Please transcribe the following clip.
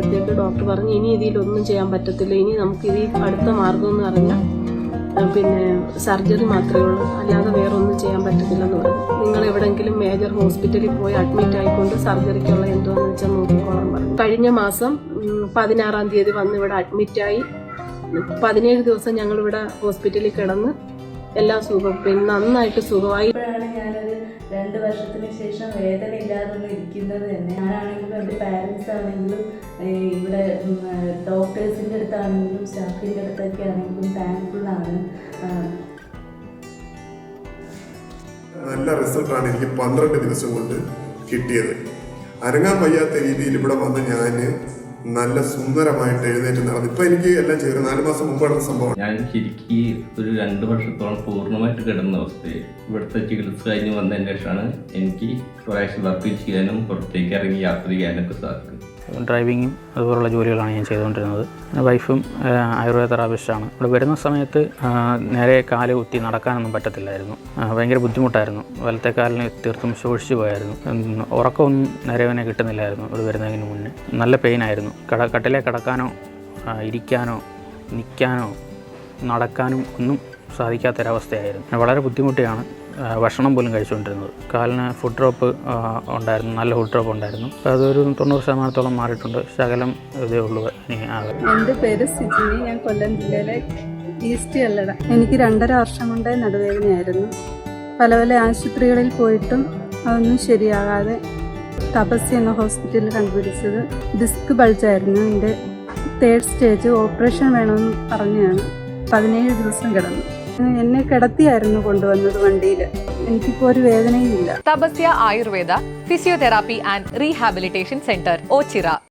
കഴിഞ്ഞപ്പോഴത്തേക്ക് ഡോക്ടർ പറഞ്ഞു ഇനി ഇതിലൊന്നും ചെയ്യാൻ പറ്റത്തില്ല. ഇനി നമുക്ക് ഇത് അടുത്ത മാർഗം എന്ന് പറഞ്ഞാൽ പിന്നെ സർജറി മാത്രമേ ഉള്ളൂ. അല്ലാതെ വേറെ ഒന്നും ചെയ്യാൻ പറ്റത്തില്ലെന്ന് പറഞ്ഞു. നിങ്ങൾ എവിടെയെങ്കിലും മേജർ ഹോസ്പിറ്റലിൽ പോയി അഡ്മിറ്റ് ആയിക്കൊണ്ട് സർജറിക്കുള്ള എന്തോന്ന് വെച്ചാൽ നോക്കിക്കോളാൻ പറഞ്ഞു. കഴിഞ്ഞ മാസം പതിനാറാം തീയതി വന്ന് ഇവിടെ അഡ്മിറ്റായി പതിനേഴ് ദിവസം ഞങ്ങളിവിടെ ഹോസ്പിറ്റലിൽ കിടന്ന് എല്ലാം സുഖം പിന്നെ നന്നായിട്ട് സുഖമായി. രണ്ട് വർഷത്തിന് ശേഷം വേദന ഇല്ലാതൊന്നും ഇരിക്കുന്നത് തന്നെ. ഞാനാണെങ്കിലും എന്റെ പാരൻസ് ആണെങ്കിലും ഇവിടെ ഡോക്ടേഴ്സിന്റെ അടുത്താണെങ്കിലും സ്റ്റാഫിന്റെ അടുത്തൊക്കെ ആണെങ്കിലും ആണ്. നല്ല റിസൾട്ടാണ് എനിക്ക് പന്ത്രണ്ട് ദിവസം കൊണ്ട് കിട്ടിയത്. അരങ്ങാൻ വയ്യാത്ത രീതിയിൽ ഇവിടെ വന്ന് ഞാൻ നല്ല സുന്ദരമായിട്ട് എഴുന്നേറ്റ് നടന്നു. ഇപ്പൊ എനിക്ക് എല്ലാം ചെയ്തു. നാല് മാസം മുമ്പാണ് സംഭവം. ഞാൻ ശരിക്കും ഒരു രണ്ട് വർഷത്തോളം പൂർണമായിട്ട് കിടന്ന അവസ്ഥയിൽ ഇവിടുത്തെ ചികിത്സ കഴിഞ്ഞ് വന്നതിന് ശേഷമാണ് എനിക്ക് കുറേശ്ശെ വർക്ക് ചെയ്യാനും പുറത്തേക്ക് ഇറങ്ങി യാത്ര ചെയ്യാനൊക്കെ സാധിക്കും ഡ്രൈവിങ്ങും അതുപോലുള്ള ജോലികളാണ് ഞാൻ ചെയ്തുകൊണ്ടിരുന്നത്. വൈഫും ആയുർവേദ തെറാപ്പിസ്റ്റാണ് ഇവിടെ വരുന്ന സമയത്ത് നേരെ കാൽ കുത്തി നടക്കാനൊന്നും പറ്റത്തില്ലായിരുന്നു. ഭയങ്കര ബുദ്ധിമുട്ടായിരുന്നു. വലത്തെ കാലിന് തീർത്തും ശോഷിച്ചു പോയായിരുന്നു. ഉറക്കമൊന്നും നേരെവനെ കിട്ടുന്നില്ലായിരുന്നു ഇവിടെ വരുന്നതിന് മുന്നേ. നല്ല പെയിനായിരുന്നു കട കട്ടിലെ കിടക്കാനോ ഇരിക്കാനോ നിൽക്കാനോ നടക്കാനും ഒന്നും സാധിക്കാത്തൊരവസ്ഥയായിരുന്നു. വളരെ ബുദ്ധിമുട്ടിയാണ് ഭക്ഷണം പോലും കഴിച്ചുകൊണ്ടിരുന്നത്. കാലിന് ഫുഡ് ഡ്രോപ്പ് ഉണ്ടായിരുന്നു നല്ല ഫുഡ് ഡ്രോപ്പ് ഉണ്ടായിരുന്നു. അതൊരു തൊണ്ണൂറ് ശതമാനത്തോളം മാറിയിട്ടുണ്ട്. ശകലം ഇതേ ഉള്ളൂ എന്റെ പേര് സിജിനി. ഞാൻ കൊല്ലം ജില്ലയിലെ ഈസ്റ്റ് കല്ലട എനിക്ക് രണ്ടര വർഷം കൊണ്ടേ നടുവേദനയായിരുന്നു. പല പല ആശുപത്രികളിൽ പോയിട്ടും അതൊന്നും ശരിയാകാതെ തപസ് എന്ന ഹോസ്പിറ്റലിൽ കണ്ടുപിടിച്ചത് ഡിസ്ക് ബൾജായിരുന്നു. എന്റെ തേർഡ് സ്റ്റേജ് ഓപ്പറേഷൻ വേണമെന്ന് പറഞ്ഞാണ് പതിനേഴ് ദിവസം കിടന്നു. എന്നെ കിടത്തിയായിരുന്നു കൊണ്ടുവന്നത് വണ്ടിയിൽ എനിക്കിപ്പോ ഒരു വേദനയും ഇല്ല. Tapasya Ayurveda physiotherapy and rehabilitation centre Ochira.